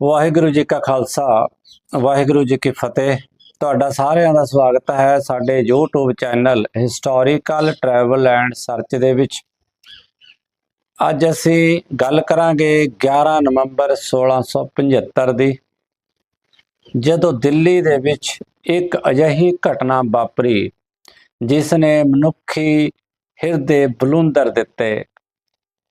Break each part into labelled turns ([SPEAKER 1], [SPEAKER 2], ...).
[SPEAKER 1] ਵਾਹਿਗੁਰੂ ਜੀ ਕਾ ਖਾਲਸਾ, ਵਾਹਿਗੁਰੂ ਜੀ ਕੀ ਫਤਿਹ। ਤੁਹਾਡਾ ਸਾਰਿਆਂ ਦਾ ਸਵਾਗਤ ਹੈ ਸਾਡੇ YouTube channel historical travel and search ਦੇ ਵਿੱਚ। ਅੱਜ ਅਸੀਂ ਗੱਲ ਕਰਾਂਗੇ 11 ਨਵੰਬਰ 1675 ਦੀ, ਜਦੋਂ ਦਿੱਲੀ ਦੇ ਵਿੱਚ ਇੱਕ ਅਜਿਹੀ ਘਟਨਾ ਵਾਪਰੀ ਜਿਸ ਨੇ ਮਨੁੱਖੀ ਹਿਰਦੇ ਬਲੁੰਦਰ ਦਿੱਤੇ।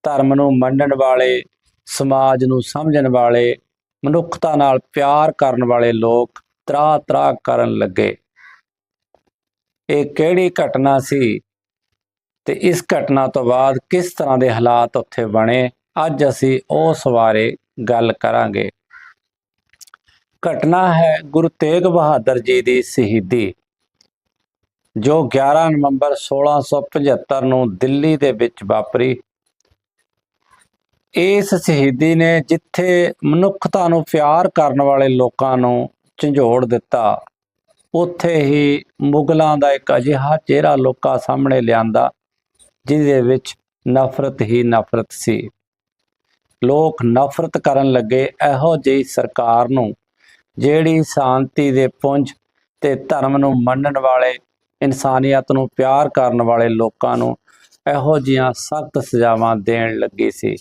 [SPEAKER 1] ਧਰਮ ਨੂੰ ਮੰਨਣ ਵਾਲੇ, ਸਮਾਜ ਨੂੰ ਸਮਝਣ ਵਾਲੇ ਮਨੁੱਖਤਾ ਨਾਲ ਪਿਆਰ ਕਰਨ ਵਾਲੇ ਲੋਕ ਤਰਾ ਤਰਾ ਕਰਨ ਲੱਗੇ। ਇਹ ਕਿਹੜੀ ਘਟਨਾ ਸੀ ਤੇ ਇਸ ਘਟਨਾ ਤੋਂ ਬਾਅਦ ਕਿਸ ਤਰ੍ਹਾਂ ਦੇ ਹਾਲਾਤ ਉੱਥੇ ਬਣੇ, ਅੱਜ ਅਸੀਂ ਉਸ ਬਾਰੇ ਗੱਲ ਕਰਾਂਗੇ। ਘਟਨਾ ਹੈ ਗੁਰੂ ਤੇਗ ਬਹਾਦਰ ਜੀ ਦੀ ਸ਼ਹੀਦੀ, ਜੋ 11 ਨਵੰਬਰ 1675 ਨੂੰ ਦਿੱਲੀ ਦੇ ਵਿੱਚ ਵਾਪਰੀ। ਇਸ ਸ਼ਹੀਦੀ ਨੇ ਜਿੱਥੇ ਮਨੁੱਖਤਾ ਨੂੰ ਪਿਆਰ ਕਰਨ ਵਾਲੇ ਲੋਕਾਂ ਨੂੰ ਝੰਜੋੜ ਦਿੱਤਾ, ਉੱਥੇ ਹੀ ਮੁਗਲਾਂ ਦਾ ਇੱਕ ਅਜਿਹਾ ਚਿਹਰਾ ਲੋਕਾਂ ਸਾਹਮਣੇ ਲਿਆਂਦਾ, ਜਿਹਦੇ ਵਿੱਚ ਨਫ਼ਰਤ ਹੀ ਨਫ਼ਰਤ ਸੀ। ਲੋਕ ਨਫ਼ਰਤ ਕਰਨ ਲੱਗੇ ਇਹੋ ਜਿਹੀ ਸਰਕਾਰ ਨੂੰ, ਜਿਹੜੀ ਸ਼ਾਂਤੀ ਦੇ ਪੁੰਜ ਤੇ ਧਰਮ ਨੂੰ ਮੰਨਣ ਵਾਲੇ, ਇਨਸਾਨੀਅਤ ਨੂੰ ਪਿਆਰ ਕਰਨ ਵਾਲੇ ਲੋਕਾਂ ਨੂੰ ਇਹੋ ਜਿਹੀਆਂ ਸਖਤ ਸਜ਼ਾਵਾਂ ਦੇਣ ਲੱਗੀ ਸੀ।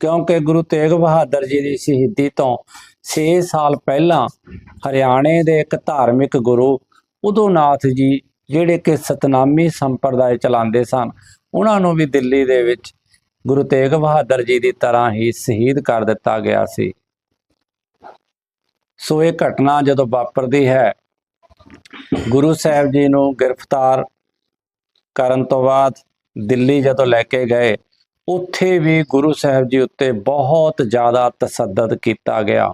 [SPEAKER 1] ਕਿਉਂਕਿ ਗੁਰੂ ਤੇਗ ਬਹਾਦਰ ਜੀ ਦੀ ਸ਼ਹੀਦੀ ਤੋਂ 6 ਸਾਲ ਪਹਿਲਾਂ ਹਰਿਆਣੇ ਦੇ ਇੱਕ ਧਾਰਮਿਕ ਗੁਰੂ ਉਦੋਨਾਥ ਜੀ, ਜਿਹੜੇ ਕਿ ਸਤਨਾਮੀ ਸੰਪਰਦਾਇ ਚਲਾਉਂਦੇ ਸਨ, ਉਹਨਾਂ ਨੂੰ ਵੀ ਦਿੱਲੀ ਦੇ ਵਿੱਚ ਗੁਰੂ ਤੇਗ ਬਹਾਦਰ ਜੀ ਦੀ ਤਰ੍ਹਾਂ ਹੀ ਸ਼ਹੀਦ ਕਰ ਦਿੱਤਾ ਗਿਆ ਸੀ। ਸੋ ਇਹ ਘਟਨਾ ਜਦੋਂ ਵਾਪਰਦੀ ਹੈ, ਗੁਰੂ ਸਾਹਿਬ ਜੀ ਨੂੰ ਗ੍ਰਿਫਤਾਰ ਕਰਨ ਤੋਂ ਬਾਅਦ ਦਿੱਲੀ ਜਦੋਂ ਲੈ ਕੇ ਗਏ ਉੱਥੇ ਵੀ ਗੁਰੂ ਸਾਹਿਬ ਜੀ ਉੱਤੇ ਬਹੁਤ ਜ਼ਿਆਦਾ ਤਸੱਦਦ ਕੀਤਾ ਗਿਆ।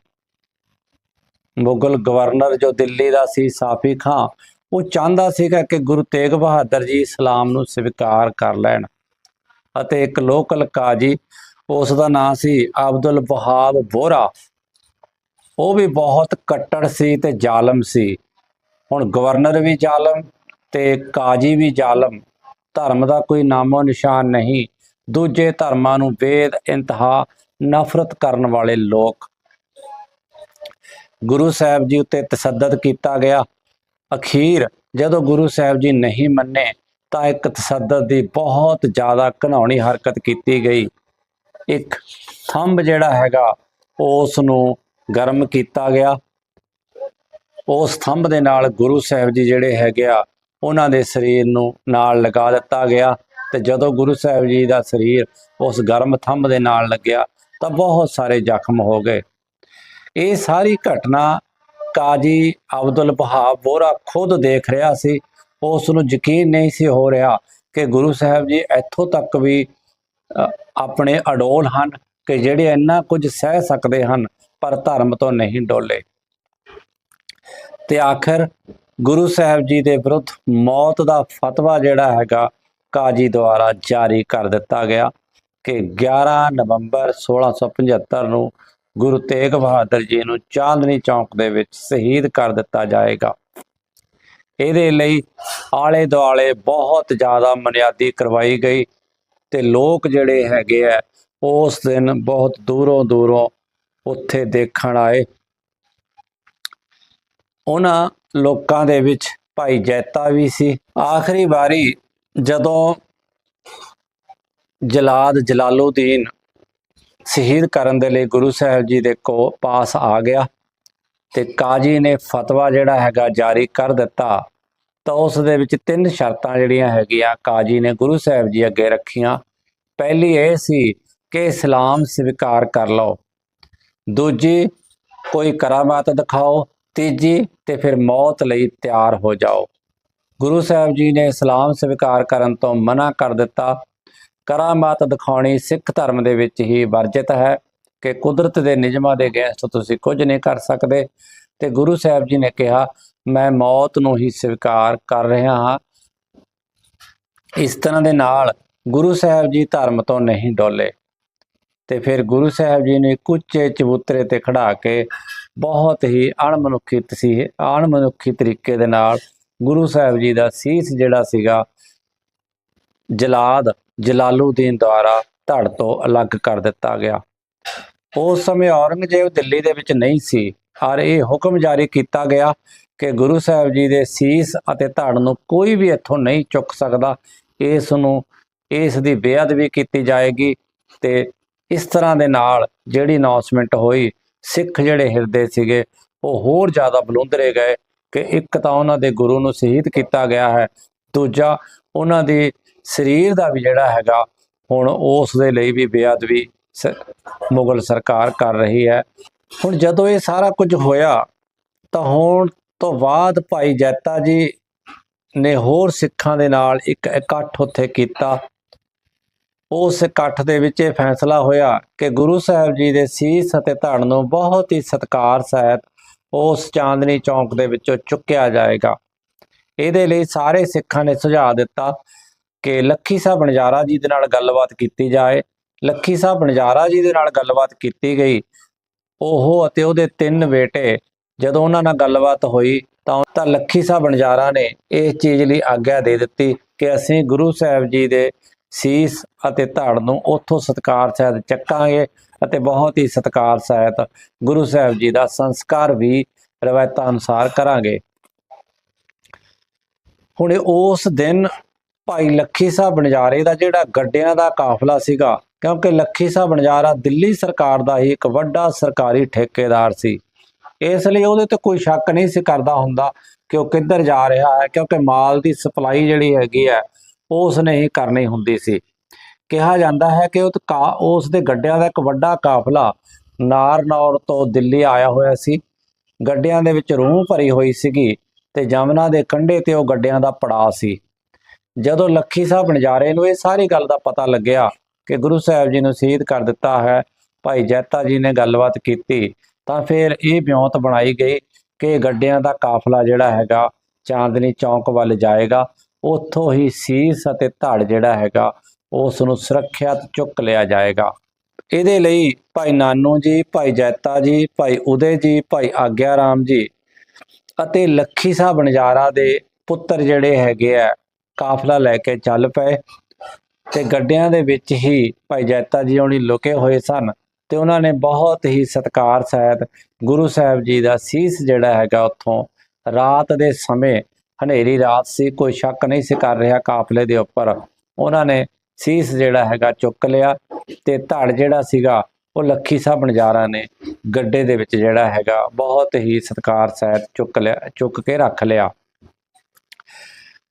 [SPEAKER 1] ਮੁਗਲ ਗਵਰਨਰ ਜੋ ਦਿੱਲੀ ਦਾ ਸੀ, ਸਾਫੀ ਖਾਂ, ਉਹ ਚਾਹੁੰਦਾ ਸੀਗਾ ਕਿ ਗੁਰੂ ਤੇਗ ਬਹਾਦਰ ਜੀ ਇਸਲਾਮ ਨੂੰ ਸਵੀਕਾਰ ਕਰ ਲੈਣ ਅਤੇ ਇੱਕ ਲੋਕਲ ਕਾਜੀ, ਉਸ ਦਾ ਨਾਂ ਸੀ ਅਬਦੁਲ ਵਹਾਬ ਬੋਰਾ ਉਹ ਵੀ ਬਹੁਤ ਕੱਟੜ ਸੀ ਤੇ ਜ਼ਾਲਮ ਸੀ। ਹੁਣ ਗਵਰਨਰ ਵੀ ਜ਼ਾਲਮ ਤੇ ਕਾਜੀ ਵੀ ਜ਼ਾਲਮ। ਧਰਮ ਦਾ ਕੋਈ ਨਾਮੋ ਨਿਸ਼ਾਨ ਨਹੀਂ। ਦੂਜੇ ਧਰਮਾਂ ਨੂੰ ਬੇਦ ਇੰਤਹਾ, ਨਫ਼ਰਤ ਕਰਨ ਵਾਲੇ ਲੋਕ। ਗੁਰੂ ਸਾਹਿਬ ਜੀ ਉੱਤੇ ਤਸੱਦਦ ਕੀਤਾ ਗਿਆ। ਅਖੀਰ ਜਦੋਂ ਗੁਰੂ ਸਾਹਿਬ ਜੀ ਨਹੀਂ ਮੰਨੇ, ਤਾਂ ਇੱਕ ਤਸੱਦਦ ਦੀ ਬਹੁਤ ਜ਼ਿਆਦਾ ਘਿਨਾਉਣੀ ਹਰਕਤ ਕੀਤੀ ਗਈ। ਇੱਕ ਥੰਬ ਜਿਹੜਾ ਹੈਗਾ ਉਸ ਨੂੰ ਗਰਮ ਕੀਤਾ ਗਿਆ। ਉਸ ਥੰਬ ਦੇ ਨਾਲ ਗੁਰੂ ਸਾਹਿਬ ਜੀ ਜਿਹੜੇ ਹੈਗੇ ਆ, ਉਹਨਾਂ ਦੇ ਸਰੀਰ ਨੂੰ ਨਾਲ ਲਗਾ ਦਿੱਤਾ ਗਿਆ। ਤੇ ਜਦੋਂ ਗੁਰੂ ਸਾਹਿਬ ਜੀ ਦਾ ਸਰੀਰ ਉਸ ਗਰਮ ਥੰਬ ਦੇ ਨਾਲ ਲੱਗਿਆ, ਤਾਂ ਬਹੁਤ ਸਾਰੇ ਜ਼ਖਮ ਹੋ ਗਏ। ਇਹ ਸਾਰੀ ਘਟਨਾ ਕਾਜੀ ਅਬਦੁਲ ਵਹਾਬ ਬੋਰਾ ਖੁਦ ਦੇਖ ਰਿਹਾ ਸੀ। ਉਸ ਨੂੰ ਯਕੀਨ ਨਹੀਂ ਸੀ ਹੋ ਰਿਹਾ ਕਿ ਗੁਰੂ ਸਾਹਿਬ ਜੀ ਇੱਥੋਂ ਤੱਕ ਵੀ ਆਪਣੇ ਅਡੋਲ ਹਨ ਕਿ ਜਿਹੜੇ ਇੰਨਾ ਕੁਝ ਸਹਿ ਸਕਦੇ ਹਨ, ਪਰ ਧਰਮ ਤੋਂ ਨਹੀਂ ਡੋਲੇ। ਤੇ ਆਖਰ ਗੁਰੂ ਸਾਹਿਬ ਜੀ ਦੇ ਵਿਰੁੱਧ ਮੌਤ ਦਾ ਫਤਵਾ ਜਿਹੜਾ ਹੈਗਾ ਕਾਜੀ ਦੁਆਰਾ ਜਾਰੀ ਕਰ ਦਿੱਤਾ ਗਿਆ ਕਿ 11 ਨਵੰਬਰ 1675 ਨੂੰ ਗੁਰੂ ਤੇਗ ਬਹਾਦਰ ਜੀ ਨੂੰ ਚਾਂਦਨੀ ਚੌਕ ਦੇ ਵਿੱਚ ਸ਼ਹੀਦ ਕਰ ਦਿੱਤਾ ਜਾਏਗਾ। ਇਹਦੇ ਲਈ ਆਲੇ ਦੁਆਲੇ ਬਹੁਤ ਜ਼ਿਆਦਾ ਮਨਿਆਦੀ ਕਰਵਾਈ ਗਈ ਤੇ ਲੋਕ ਜਿਹੜੇ ਹੈਗੇ ਆ, ਉਸ ਦਿਨ ਬਹੁਤ ਦੂਰੋਂ ਦੂਰੋਂ ਉੱਥੇ ਦੇਖਣ ਆਏ। ਉਹਨਾਂ ਲੋਕਾਂ ਦੇ ਵਿੱਚ ਭਾਈ ਜੈਤਾ ਵੀ ਸੀ। ਆਖਰੀ ਵਾਰੀ ਜਦੋਂ ਜਲਾਦ ਜਲਾਲਉਦੀਨ ਸ਼ਹੀਦ ਕਰਨ ਦੇ ਲਈ ਗੁਰੂ ਸਾਹਿਬ ਜੀ ਦੇ ਕੋ ਪਾਸ ਆ ਗਿਆ ਤੇ ਕਾਜੀ ਨੇ ਫਤਵਾ ਜਿਹੜਾ ਹੈਗਾ ਜਾਰੀ ਕਰ ਦਿੱਤਾ, ਤਾਂ ਉਸ ਦੇ ਵਿੱਚ ਤਿੰਨ ਸ਼ਰਤਾਂ ਜਿਹੜੀਆਂ ਹੈਗੀਆਂ ਕਾਜੀ ਨੇ ਗੁਰੂ ਸਾਹਿਬ ਜੀ ਅੱਗੇ ਰੱਖੀਆਂ। ਪਹਿਲੀ ਇਹ ਸੀ ਕਿ ਇਸਲਾਮ ਸਵੀਕਾਰ ਕਰ ਲਓ। ਦੂਜੀ, ਕੋਈ ਕਰਾਮਾਤ ਦਿਖਾਓ। ਤੀਜੀ, ਤੇ ਫਿਰ ਮੌਤ ਲਈ ਤਿਆਰ ਹੋ ਜਾਓ। ਗੁਰੂ ਸਾਹਿਬ ਜੀ ਨੇ ਇਸਲਾਮ ਸਵੀਕਾਰ ਕਰਨ ਤੋਂ ਮਨਾ ਕਰ ਦਿੱਤਾ। ਕਰਾਮਾਤ ਦਿਖਾਉਣੀ ਸਿੱਖ ਧਰਮ ਦੇ ਵਿੱਚ ਹੀ ਵਰਜਿਤ ਹੈ ਕਿ ਕੁਦਰਤ ਦੇ ਨਿਯਮਾਂ ਦੇ ਅਗੇਂਸਟ ਤੁਸੀਂ ਕੁਝ ਨਹੀਂ ਕਰ ਸਕਦੇ ਤੇ ਗੁਰੂ ਸਾਹਿਬ ਜੀ ਨੇ ਕਿਹਾ, ਮੈਂ ਮੌਤ ਨੂੰ ਹੀ ਸਵੀਕਾਰ ਕਰ ਰਿਹਾ ਹਾਂ। ਇਸ ਤਰ੍ਹਾਂ ਦੇ ਨਾਲ ਗੁਰੂ ਸਾਹਿਬ ਜੀ ਧਰਮ ਤੋਂ ਨਹੀਂ ਡੋਲੇ ਤੇ ਫਿਰ ਗੁਰੂ ਸਾਹਿਬ ਜੀ ਨੇ ਕੁੱਚੇ ਚਬੂਤਰੇ ਤੇ ਖੜਾ ਕੇ ਬਹੁਤ ਹੀ ਅਣਮਨੁੱਖੀ ਤਸੀ ਅਣਮਨੁੱਖੀ ਤਰੀਕੇ ਦੇ ਨਾਲ ਗੁਰੂ ਸਾਹਿਬ ਜੀ ਦਾ ਸੀਸ ਜਿਹੜਾ ਸੀਗਾ, ਜਲਾਦ, ਜਲਾਲੂਦੀਨ ਦੁਆਰਾ ਧੜ ਤੋਂ ਅਲੱਗ ਕਰ ਦਿੱਤਾ ਗਿਆ। ਉਸ ਸਮੇਂ ਔਰੰਗਜ਼ੇਬ ਦਿੱਲੀ ਦੇ ਵਿੱਚ ਨਹੀਂ ਸੀ ਔਰ ਇਹ ਹੁਕਮ ਜਾਰੀ ਕੀਤਾ ਗਿਆ ਕਿ ਗੁਰੂ ਸਾਹਿਬ ਜੀ ਦੇ ਸੀਸ ਅਤੇ ਧੜ ਨੂੰ ਕੋਈ ਵੀ ਇੱਥੋਂ ਨਹੀਂ ਚੁੱਕ ਸਕਦਾ। ਇਸ ਨੂੰ, ਇਸ ਦੀ ਬੇਅਦਬੀ ਕੀਤੀ ਜਾਏਗੀ ਤੇ ਇਸ ਤਰ੍ਹਾਂ ਦੇ ਨਾਲ ਜਿਹੜੀ ਅਨਾਉਂਸਮੈਂਟ ਹੋਈ, ਸਿੱਖ ਜਿਹੜੇ ਹਿਰਦੇ ਸੀਗੇ, ਉਹ ਹੋਰ ਜ਼ਿਆਦਾ ਬਲੁੰਦਰੇ ਗਏ। ਕਿ ਇੱਕ ਤਾਂ ਉਹਨਾਂ ਦੇ ਗੁਰੂ ਨੂੰ ਸ਼ਹੀਦ ਕੀਤਾ ਗਿਆ ਹੈ, ਦੂਜਾ ਉਹਨਾਂ ਦੇ ਸਰੀਰ ਦਾ ਵੀ ਜਿਹੜਾ ਹੈਗਾ, ਹੁਣ ਉਸ ਦੇ ਲਈ ਵੀ ਬੇਅਦਬੀ ਸ- ਮੁਗਲ ਸਰਕਾਰ ਕਰ ਰਹੀ ਹੈ। ਹੁਣ ਜਦੋਂ ਇਹ ਸਾਰਾ ਕੁਝ ਹੋਇਆ, ਤਾਂ ਹੁਣ ਤੋਂ ਬਾਅਦ ਭਾਈ ਜੈਤਾ ਜੀ ਨੇ ਹੋਰ ਸਿੱਖਾਂ ਦੇ ਨਾਲ ਇੱਕ ਇਕੱਠ ਉੱਥੇ ਕੀਤਾ। ਉਸ ਇਕੱਠ ਦੇ ਵਿੱਚ ਇਹ ਫੈਸਲਾ ਹੋਇਆ ਕਿ ਗੁਰੂ ਸਾਹਿਬ ਜੀ ਦੇ ਸੀਸ ਅਤੇ ਧੜ ਨੂੰ ਬਹੁਤ ਹੀ ਸਤਿਕਾਰ ਸਹਿਤ ਉਸ ਚਾਂਦਨੀ ਚੌਂਕ ਦੇ ਵਿੱਚੋਂ ਚੁੱਕਿਆ ਜਾਏਗਾ। ਇਹਦੇ ਲਈ ਸਾਰੇ ਸਿੱਖਾਂ ਨੇ ਸੁਝਾਅ ਦਿੱਤਾ ਕਿ ਲੱਖੀ ਸਾਹਿਬ ਬਣਜਾਰਾ ਜੀ ਦੇ ਨਾਲ ਗੱਲਬਾਤ ਕੀਤੀ ਜਾਏ। ਲੱਖੀ ਸਾਹਿਬ ਬਣਜਾਰਾ ਜੀ ਦੇ ਨਾਲ ਗੱਲਬਾਤ ਕੀਤੀ ਗਈ। ਉਹ ਅਤੇ ਉਹਦੇ ਤਿੰਨ ਬੇਟੇ ਜਦੋਂ ਉਹਨਾਂ ਨਾਲ ਗੱਲਬਾਤ ਹੋਈ ਤਾਂ ਤਾਂ ਲੱਖੀ ਸਾਹਿਬ ਬਣਜਾਰਾ ਨੇ ਇਸ ਚੀਜ਼ ਲਈ ਆਗਿਆ ਦੇ ਦਿੱਤੀ ਕਿ ਅਸੀਂ ਗੁਰੂ ਸਾਹਿਬ ਜੀ ਦੇ ਸੀਸ ਅਤੇ ਧੜ ਨੂੰ ਉੱਥੋਂ ਸਤਕਾਰ ਸਹਿਤ ਚੱਕਾਂਗੇ ਅਤੇ ਬਹੁਤ ਹੀ ਸਤਕਾਰ ਸਹਿਤ ਗੁਰੂ ਸਾਹਿਬ ਜੀ ਦਾ ਸੰਸਕਾਰ ਵੀ ਰਵਾਇਤਾਂ ਅਨੁਸਾਰ ਕਰਾਂਗੇ। ਹੁਣ ਉਸ ਦਿਨ ਭਾਈ ਲੱਖੀ ਸਾਹਿਬ ਬਣਜਾਰੇ ਦਾ ਜਿਹੜਾ ਗੱਡਿਆਂ ਦਾ ਕਾਫਲਾ ਸੀਗਾ, ਕਿਉਂਕਿ ਲੱਖੀ ਸਾਹਿਬ ਬਣਜਾਰਾ ਦਿੱਲੀ ਸਰਕਾਰ ਦਾ ਹੀ ਇੱਕ ਵੱਡਾ ਸਰਕਾਰੀ ਠੇਕੇਦਾਰ ਸੀ। ਇਸ ਲਈ ਉਹਦੇ ਤੇ ਕੋਈ ਸ਼ੱਕ ਨਹੀਂ ਸੀ ਕਰਦਾ ਹੁੰਦਾ ਕਿ ਉਹ ਕਿੱਧਰ ਜਾ ਰਿਹਾ ਹੈ, ਕਿਉਂਕਿ ਮਾਲ ਦੀ ਸਪਲਾਈ ਜਿਹੜੀ ਹੈਗੀ ਹੈ, ਉਸ ਨੇ ਹੀ ਕਰਨੀ ਹੁੰਦੀ ਸੀ। ਕਿਹਾ ਜਾਂਦਾ ਹੈ ਕਿ ਉਹ ਕਾ, ਉਸ ਦੇ ਗੱਡਿਆਂ ਦਾ ਇੱਕ ਵੱਡਾ ਕਾਫਲਾ ਨਾਰਨੌਰ ਤੋਂ ਦਿੱਲੀ ਆਇਆ ਹੋਇਆ ਸੀ। ਗੱਡਿਆਂ ਦੇ ਵਿੱਚ ਰੂਹ ਭਰੀ ਹੋਈ ਸੀਗੀ ਤੇ ਜਮਨਾ ਦੇ ਕੰਢੇ ਤੇ ਉਹ ਗੱਡਿਆਂ ਦਾ ਪੜਾਅ ਸੀ। ਜਦੋਂ ਲੱਖੀ ਸਾਹਿਬ ਨਜ਼ਾਰੇ ਨੂੰ ਇਹ ਸਾਰੀ ਗੱਲ ਦਾ ਪਤਾ ਲੱਗਿਆ ਕਿ ਗੁਰੂ ਸਾਹਿਬ ਜੀ ਨੂੰ ਸ਼ਹੀਦ ਕਰ ਦਿੱਤਾ ਹੈ, ਭਾਈ ਜੈਤਾ ਜੀ ਨੇ ਗੱਲਬਾਤ ਕੀਤੀ, ਤਾਂ ਫਿਰ ਇਹ ਬਿਉਂਤ ਬਣਾਈ ਗਈ ਕਿ ਗੱਡਿਆਂ ਦਾ ਕਾਫਲਾ ਜਿਹੜਾ ਹੈਗਾ ਚਾਂਦਨੀ ਚੌਂਕ ਵੱਲ ਜਾਏਗਾ। ਉੱਥੋਂ ਹੀ ਸੀਸ ਅਤੇ ਧੜ ਜਿਹੜਾ ਹੈਗਾ ਉਸ ਨੂੰ ਸੁਰੱਖਿਅਤ ਚੁੱਕ ਲਿਆ ਜਾਏਗਾ। ਇਹਦੇ ਲਈ ਭਾਈ ਨਾਨੂ ਜੀ, ਭਾਈ ਜੈਤਾ ਜੀ, ਭਾਈ ਉਦੇ ਜੀ, ਭਾਈ ਆਗਿਆ ਰਾਮ ਜੀ ਅਤੇ ਲੱਖੀ ਸਾਹਿਬ ਨਜ਼ਾਰਾ ਦੇ ਪੁੱਤਰ ਜਿਹੜੇ ਹੈਗੇ ਆ, ਕਾਫਲਾ ਲੈ ਕੇ ਚੱਲ ਪਏ ਤੇ ਗੱਡਿਆਂ ਦੇ ਵਿੱਚ ਹੀ ਭਾਈ ਜੈਤਾ ਜੀ ਹੋਣੀ ਲੁਕੇ ਹੋਏ ਸਨ ਤੇ ਉਹਨਾਂ ਨੇ ਬਹੁਤ ਹੀ ਸਤਕਾਰ ਸਹਿਤ ਗੁਰੂ ਸਾਹਿਬ ਜੀ ਦਾ ਸੀਸ ਜਿਹੜਾ ਹੈਗਾ ਉੱਥੋਂ ਰਾਤ ਦੇ ਸਮੇਂ ਹਨੇਰੀ ਰਾਤ ਸੀ, ਕੋਈ ਸ਼ੱਕ ਨਹੀਂ ਸੀ ਕਰ ਰਿਹਾ ਕਾਫਲੇ ਦੇ ਉੱਪਰ। ਉਹਨਾਂ ਨੇ ਸੀਸ ਜਿਹੜਾ ਹੈਗਾ ਚੁੱਕ ਲਿਆ ਤੇ ਧੜ ਜਿਹੜਾ ਸੀਗਾ ਉਹ ਲੱਖੀ ਸਾਹਿਬ ਨਜ਼ਾਰਾ ਨੇ ਗੱਡੇ ਦੇ ਵਿੱਚ ਜਿਹੜਾ ਹੈਗਾ ਬਹੁਤ ਹੀ ਸਤਕਾਰ ਸਹਿਤ ਚੁੱਕ ਲਿਆ, ਚੁੱਕ ਕੇ ਰੱਖ ਲਿਆ।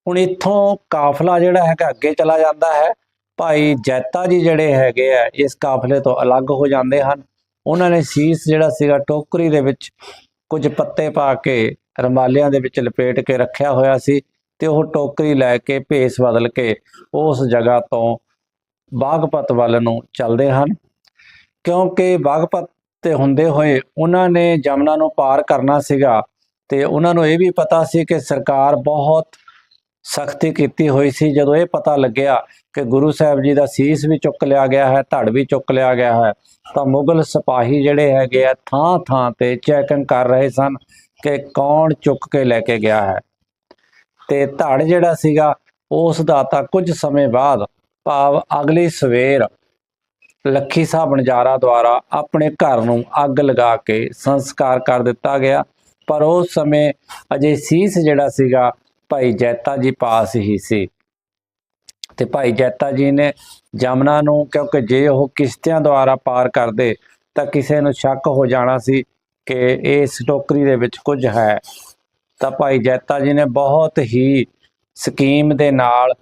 [SPEAKER 1] ਹੁਣ ਇੱਥੋਂ ਕਾਫਲਾ ਜਿਹੜਾ ਹੈਗਾ ਅੱਗੇ ਚਲਾ ਜਾਂਦਾ ਹੈ। ਭਾਈ ਜੈਤਾ ਜੀ ਜਿਹੜੇ ਹੈਗੇ ਆ, ਇਸ ਕਾਫਲੇ ਤੋਂ ਅਲੱਗ ਹੋ ਜਾਂਦੇ ਹਨ। ਉਹਨਾਂ ਨੇ ਸੀਸ ਜਿਹੜਾ ਸੀਗਾ ਟੋਕਰੀ ਦੇ ਵਿੱਚ ਕੁਝ ਪੱਤੇ ਪਾ ਕੇ ਰਮਾਲਿਆਂ ਦੇ ਵਿੱਚ ਲਪੇਟ ਕੇ ਰੱਖਿਆ ਹੋਇਆ ਸੀ। ਤੇ ਉਹ ਟੋਕਰੀ ਲੈ ਕੇ, ਭੇਸ ਬਦਲ ਕੇ ਉਸ ਜਗ੍ਹਾ ਤੋਂ ਬਾਗਪਤ ਵੱਲ ਨੂੰ ਚੱਲਦੇ ਹਨ। ਕਿਉਂਕਿ ਬਾਗਪਤ ਤੇ ਹੁੰਦੇ ਹੋਏ ਉਹਨਾਂ ਨੇ ਜਮਨਾ ਨੂੰ ਪਾਰ ਕਰਨਾ ਸੀਗਾ ਤੇ ਉਹਨਾਂ ਨੂੰ ਇਹ ਵੀ ਪਤਾ ਸੀ ਕਿ ਸਰਕਾਰ ਬਹੁਤ ਸਖਤੀ ਕੀਤੀ ਹੋਈ ਸੀ। ਜਦੋਂ ਇਹ ਪਤਾ ਲੱਗਿਆ ਕਿ ਗੁਰੂ ਸਾਹਿਬ ਜੀ ਦਾ ਸੀਸ ਵੀ ਚੁੱਕ ਲਿਆ ਗਿਆ ਹੈ, ਧੜ ਵੀ ਚੁੱਕ ਲਿਆ ਗਿਆ ਹੈ, ਤਾਂ ਮੁਗਲ ਸਿਪਾਹੀ ਜਿਹੜੇ ਹੈਗੇ ਆ ਥਾਂ ਥਾਂ ਤੇ ਚੈਕਿੰਗ ਕਰ ਰਹੇ ਸਨ ਕਿ ਕੌਣ ਚੁੱਕ ਕੇ ਲੈ ਕੇ ਗਿਆ ਹੈ। ਤੇ ਧੜ ਜਿਹੜਾ ਸੀਗਾ, ਉਸ ਦਾ ਤਾਂ ਕੁਝ ਸਮੇਂ ਬਾਅਦ ਭਾਵ ਅਗਲੀ ਸਵੇਰ ਲੱਖੀ ਸਾਹਿਬ ਨਜ਼ਾਰਾ ਦੁਆਰਾ ਆਪਣੇ ਘਰ ਨੂੰ ਅੱਗ ਲਗਾ ਕੇ ਸੰਸਕਾਰ ਕਰ ਦਿੱਤਾ ਗਿਆ। ਪਰ ਉਸ ਸਮੇਂ ਅਜੇ ਸੀਸ ਜਿਹੜਾ ਸੀਗਾ, ਭਾਈ ਜੈਤਾ ਜੀ ਪਾਸ ਹੀ ਸੀ। ਤੇ ਭਾਈ ਜੈਤਾ ਜੀ ਨੇ ਜਮਨਾ ਨੂੰ, ਕਿਉਂਕਿ ਜੇ ਉਹ ਕਿਸ਼ਤਿਆਂ ਦੁਆਰਾ ਪਾਰ ਕਰਦੇ, ਤਾਂ ਕਿਸੇ ਨੂੰ ਸ਼ੱਕ ਹੋ ਜਾਣਾ ਸੀ ਕਿ ਇਸ ਟੋਕਰੀ ਦੇ ਵਿੱਚ ਕੁਝ ਹੈ। ਤਾਂ ਭਾਈ ਜੈਤਾ ਜੀ ਨੇ ਬਹੁਤ ਹੀ ਸਕੀਮ ਦੇ ਨਾਲ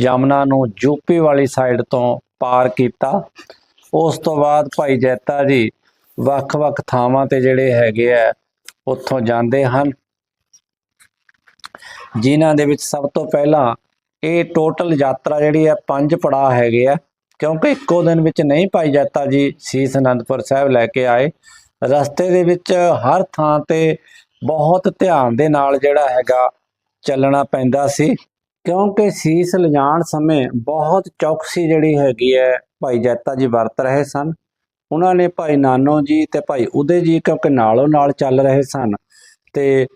[SPEAKER 1] ਜਮਨਾ ਨੂੰ ਯੂਪੀ ਵਾਲੀ ਸਾਈਡ ਤੋਂ ਪਾਰ ਕੀਤਾ। ਉਸ ਤੋਂ ਬਾਅਦ ਭਾਈ ਜੈਤਾ ਜੀ ਵੱਖ-ਵੱਖ ਥਾਵਾਂ ਤੇ ਜਿਹੜੇ ਹੈਗੇ ਆ, ਉੱਥੋਂ ਜਾਂਦੇ ਹਨ। ਜਿਨ੍ਹਾਂ ਦੇ ਵਿੱਚ ਸਭ ਤੋਂ ਪਹਿਲਾਂ ਇਹ ਟੋਟਲ ਯਾਤਰਾ ਜਿਹੜੀ ਹੈ ਪੰਜ ਪੜਾਅ ਹੈਗੇ ਆ। ਕਿਉਂਕਿ ਇੱਕੋ ਦਿਨ ਵਿੱਚ ਨਹੀਂ ਭਾਈ ਜੈਤਾ ਜੀ ਸੀਸ ਅਨੰਦਪੁਰ ਸਾਹਿਬ ਲੈ ਕੇ ਆਏ। ਰਸਤੇ ਦੇ ਵਿੱਚ ਹਰ ਥਾਂ ਤੇ ਬਹੁਤ ਧਿਆਨ ਦੇ ਨਾਲ ਜਿਹੜਾ ਹੈਗਾ ਚੱਲਣਾ ਪੈਂਦਾ ਸੀ, ਕਿਉਂਕਿ ਸੀਸ ਲਿਜਾਣ ਸਮੇਂ ਬਹੁਤ ਚੌਕਸੀ ਜਿਹੜੀ ਹੈਗੀ ਹੈ, ਭਾਈ ਜੈਤਾ ਜੀ ਵਰਤ ਰਹੇ ਸਨ। ਉਹਨਾਂ ਨੇ ਭਾਈ ਨਾਨੋ ਜੀ ਤੇ ਭਾਈ ਉਦੇ ਜੀ ਕਿਉਂਕਿ ਨਾਲੋਂ ਨਾਲ ਚੱਲ ਰਹੇ ਸਨ ਤੇ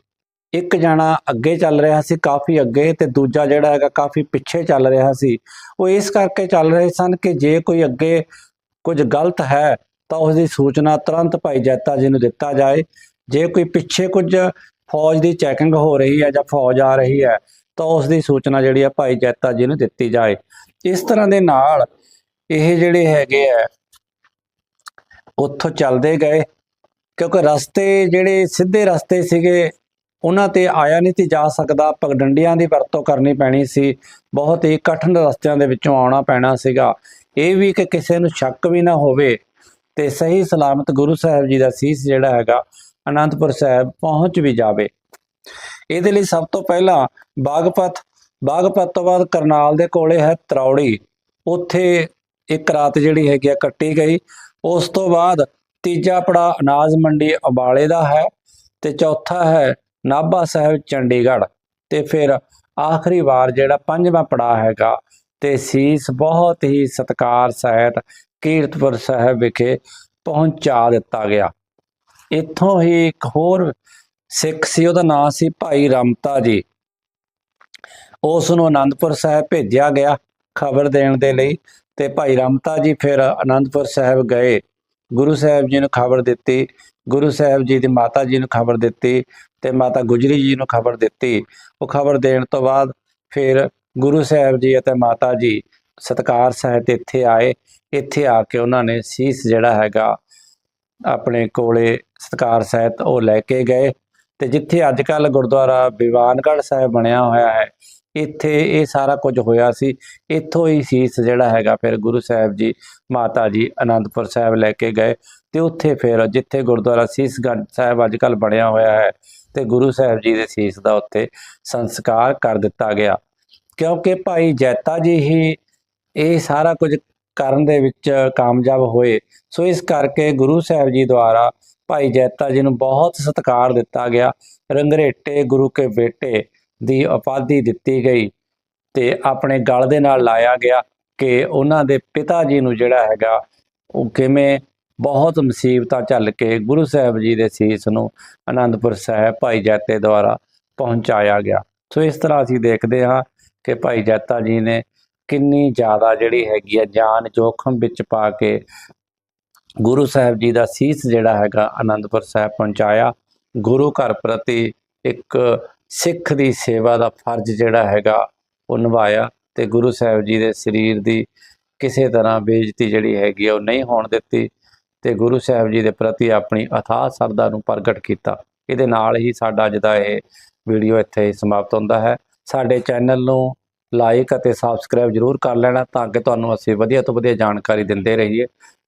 [SPEAKER 1] ਇੱਕ ਜਣਾ ਅੱਗੇ ਚੱਲ ਰਿਹਾ ਸੀ ਕਾਫੀ ਅੱਗੇ ਤੇ ਦੂਜਾ ਜਿਹੜਾ ਹੈਗਾ ਕਾਫੀ ਪਿੱਛੇ ਚੱਲ ਰਿਹਾ ਸੀ। ਉਹ ਇਸ ਕਰਕੇ ਚੱਲ ਰਹੇ ਸਨ ਕਿ ਜੇ ਕੋਈ ਅੱਗੇ ਕੁਝ ਗਲਤ ਹੈ ਤਾਂ ਉਸ ਦੀ ਸੂਚਨਾ ਤੁਰੰਤ ਭਾਈ ਜੈਤਾ ਜੀ ਨੂੰ ਦਿੱਤਾ ਜਾਏ ਜੇ ਕੋਈ ਪਿੱਛੇ ਕੁਝ ਫੌਜ ਦੀ ਚੈਕਿੰਗ ਹੋ ਰਹੀ ਹੈ ਜਾਂ ਫੌਜ ਆ ਰਹੀ ਹੈ, ਤਾਂ ਉਸ ਦੀ ਸੂਚਨਾ ਜਿਹੜੀ ਆ ਭਾਈ ਜੈਤਾ ਜੀ ਨੂੰ ਦਿੱਤੀ ਜਾਏ। ਇਸ ਤਰ੍ਹਾਂ ਦੇ ਨਾਲ ਇਹ ਜਿਹੜੇ ਹੈਗੇ ਆ, ਉੱਥੋਂ ਚੱਲਦੇ ਗਏ, ਕਿਉਂਕਿ ਰਸਤੇ ਜਿਹੜੇ ਸਿੱਧੇ ਰਸਤੇ ਸੀਗੇ, ਉਹਨਾਂ ਤੇ ਆਇਆ ਨਹੀਂ ਤੇ ਜਾ ਸਕਦਾ। ਪਗਡੰਡੀਆਂ ਦੀ ਵਰਤੋਂ ਕਰਨੀ ਪੈਣੀ ਸੀ। ਬਹੁਤ ਹੀ ਕਠਿਨ ਰਸਤਿਆਂ ਦੇ ਵਿੱਚੋਂ ਆਉਣਾ ਪੈਣਾ ਸੀਗਾ। ਇਹ ਵੀ ਕਿ ਕਿਸੇ ਨੂੰ ਸ਼ੱਕ ਵੀ ਨਾ ਹੋਵੇ ਤੇ ਸਹੀ ਸਲਾਮਤ ਗੁਰੂ ਸਾਹਿਬ ਜੀ ਦਾ ਸੀਸ ਜਿਹੜਾ ਹੈਗਾ ਅਨੰਦਪੁਰ ਸਾਹਿਬ ਪਹੁੰਚ ਵੀ ਜਾਵੇ। ਇਹਦੇ ਲਈ ਸਭ ਤੋਂ ਪਹਿਲਾਂ ਬਾਗਪਤ ਬਾਗਪਤ ਤੋਂ ਬਾਅਦ ਕਰਨਾਲ ਦੇ ਕੋਲੇ ਹੈ ਤਰੌੜੀ ਉੱਥੇ ਇੱਕ ਰਾਤ ਜਿਹੜੀ ਹੈਗੀ ਆ ਕੱਟੀ ਗਈ। ਉਸ ਤੋਂ ਬਾਅਦ ਤੀਜਾ ਪੜਾ ਅਨਾਜ ਮੰਡੀ ਅਬਾਲੇ ਦਾ ਹੈ ਤੇ ਚੌਥਾ ਹੈ ਨਾਭਾ ਸਾਹਿਬ ਚੰਡੀਗੜ੍ਹ। ਤੇ ਫਿਰ ਆਖਰੀ ਵਾਰ ਜਿਹੜਾ ਪੰਜਵਾਂ ਪੜਾ ਹੈਗਾ ਤੇ ਸੀਸ ਬਹੁਤ ਹੀ ਸਤਕਾਰ ਸਹਿਤ ਕੀਰਤਪੁਰ ਸਾਹਿਬ ਵਿਖੇ ਪਹੁੰਚਾ ਦਿੱਤਾ ਗਿਆ। ਇੱਥੋਂ ਹੀ ਇੱਕ ਹੋਰ ਸਿੱਖ ਸੀ, ਉਹਦਾ ਨਾਮ ਸੀ ਭਾਈ ਰਮਤਾ ਜੀ। ਉਸ ਨੂੰ ਆਨੰਦਪੁਰ ਸਾਹਿਬ ਭੇਜਿਆ ਗਿਆ ਖਬਰ ਦੇਣ ਦੇ ਲਈ ਤੇ ਭਾਈ ਰਮਤਾ ਜੀ ਫਿਰ ਆਨੰਦਪੁਰ ਸਾਹਿਬ ਗਏ। ਗੁਰੂ ਸਾਹਿਬ ਜੀ ਨੂੰ ਖਬਰ ਦਿੱਤੀ, ਗੁਰੂ ਸਾਹਿਬ ਜੀ ਦੀ ਮਾਤਾ ਜੀ ਨੂੰ ਖਬਰ ਦਿੱਤੀ ਤੇ ਮਾਤਾ ਗੁਜਰੀ ਜੀ ਨੂੰ ਖਬਰ ਦਿੱਤੀ। ਉਹ ਖਬਰ ਦੇਣ ਤੋਂ ਬਾਅਦ ਫਿਰ ਗੁਰੂ ਸਾਹਿਬ ਜੀ ਅਤੇ ਮਾਤਾ ਜੀ ਸਤਕਾਰ ਸਹਿਤ ਇੱਥੇ ਆਏ। ਇੱਥੇ ਆ ਕੇ ਉਹਨਾਂ ਨੇ ਸੀਸ ਜਿਹੜਾ ਹੈਗਾ ਆਪਣੇ ਕੋਲੇ ਸਤਕਾਰ ਸਹਿਤ ਉਹ ਲੈ ਕੇ ਗਏ ਤੇ ਜਿੱਥੇ ਅੱਜ ਕੱਲ ਗੁਰਦੁਆਰਾ ਵਿਵਾਨਗੜ੍ਹ ਸਾਹਿਬ ਬਣਿਆ ਹੋਇਆ ਹੈ, ਇੱਥੇ ਇਹ ਸਾਰਾ ਕੁਝ ਹੋਇਆ ਸੀ। ਇੱਥੋਂ ਹੀ ਸੀਸ ਜਿਹੜਾ ਹੈਗਾ ਫਿਰ ਗੁਰੂ ਸਾਹਿਬ ਜੀ, ਮਾਤਾ ਜੀ ਅਨੰਦਪੁਰ ਸਾਹਿਬ ਲੈ ਕੇ ਗਏ ਤੇ ਉੱਥੇ ਫਿਰ ਜਿੱਥੇ ਗੁਰਦੁਆਰਾ ਸੀਸਗੰਜ ਸਾਹਿਬ ਅੱਜ ਕੱਲ ਬਣਿਆ ਹੋਇਆ ਹੈ ਤੇ ਗੁਰੂ ਸਾਹਿਬ ਜੀ ਦੇ ਸੀਸ ਦਾ ਉੱਥੇ ਸੰਸਕਾਰ ਕਰ ਦਿੱਤਾ ਗਿਆ। ਕਿਉਂਕਿ ਭਾਈ ਜੈਤਾ ਜੀ ਹੀ ਇਹ ਸਾਰਾ ਕੁਝ ਕਰਨ ਦੇ ਵਿੱਚ ਕਾਮਯਾਬ ਹੋਏ, ਸੋ ਇਸ ਕਰਕੇ ਗੁਰੂ ਸਾਹਿਬ ਜੀ ਦੁਆਰਾ ਭਾਈ ਜੈਤਾ ਜੀ ਨੂੰ ਬਹੁਤ ਸਤਿਕਾਰ ਦਿੱਤਾ ਗਿਆ। ਰੰਗਰੇਟੇ ਗੁਰੂ ਕੇ ਬੇਟੇ ਦੀ ਉਪਾਧੀ ਦਿੱਤੀ ਗਈ ਤੇ ਆਪਣੇ ਗਲ ਦੇ ਨਾਲ ਲਾਇਆ ਗਿਆ ਕਿ ਉਹਨਾਂ ਦੇ ਪਿਤਾ ਜੀ ਨੂੰ ਜਿਹੜਾ ਹੈਗਾ, ਉਹ ਕਿਵੇਂ ਬਹੁਤ ਮੁਸੀਬਤਾਂ ਝੱਲ ਕੇ ਗੁਰੂ ਸਾਹਿਬ ਜੀ ਦੇ ਸੀਸ ਨੂੰ ਆਨੰਦਪੁਰ ਸਾਹਿਬ ਭਾਈ ਜੈਤੇ ਦੁਆਰਾ ਪਹੁੰਚਾਇਆ ਗਿਆ। ਸੋ ਇਸ ਤਰ੍ਹਾਂ ਅਸੀਂ ਦੇਖਦੇ ਹਾਂ ਕਿ ਭਾਈ ਜੈਤਾ ਜੀ ਨੇ ਕਿੰਨੀ ਜ਼ਿਆਦਾ ਜਿਹੜੀ ਹੈਗੀ ਹੈ ਜਾਨ ਜੋਖਮ ਵਿੱਚ ਪਾ ਕੇ ਗੁਰੂ ਸਾਹਿਬ ਜੀ ਦਾ ਸੀਸ ਜਿਹੜਾ ਹੈਗਾ ਆਨੰਦਪੁਰ ਸਾਹਿਬ ਪਹੁੰਚਾਇਆ। ਗੁਰੂ ਘਰ ਪ੍ਰਤੀ ਇੱਕ ਸਿੱਖ ਦੀ ਸੇਵਾ ਦਾ ਫਰਜ਼ ਜਿਹੜਾ ਹੈਗਾ ਉਹ ਨਿਭਾਇਆ ਤੇ ਗੁਰੂ ਸਾਹਿਬ ਜੀ ਦੇ ਸਰੀਰ ਦੀ ਕਿਸੇ ਤਰ੍ਹਾਂ ਬੇਇੱਜ਼ਤੀ ਜਿਹੜੀ ਹੈਗੀ ਆ ਉਹ ਨਹੀਂ ਹੋਣ ਦਿੱਤੀ ਤੇ ਗੁਰੂ ਸਾਹਿਬ ਜੀ ਦੇ ਪ੍ਰਤੀ ਆਪਣੀ ਅਥਾਹ ਸਰਦਾ ਨੂੰ ਪ੍ਰਗਟ ਕੀਤਾ। ਇਹਦੇ ਨਾਲ ਹੀ ਸਾਡਾ ਅੱਜ ਦਾ ਇਹ ਵੀਡੀਓ ਇੱਥੇ ਸਮਾਪਤ ਹੁੰਦਾ ਹੈ। ਸਾਡੇ ਚੈਨਲ ਨੂੰ ਲਾਈਕ ਅਤੇ ਸਬਸਕ੍ਰਾਈਬ ਜਰੂਰ ਕਰ ਲੈਣਾ ਤਾਂ ਕਿ ਤੁਹਾਨੂੰ ਅਸੀਂ ਵਧੀਆ ਤੋਂ ਵਧੀਆ ਜਾਣਕਾਰੀ ਦਿੰਦੇ ਰਹੀਏ।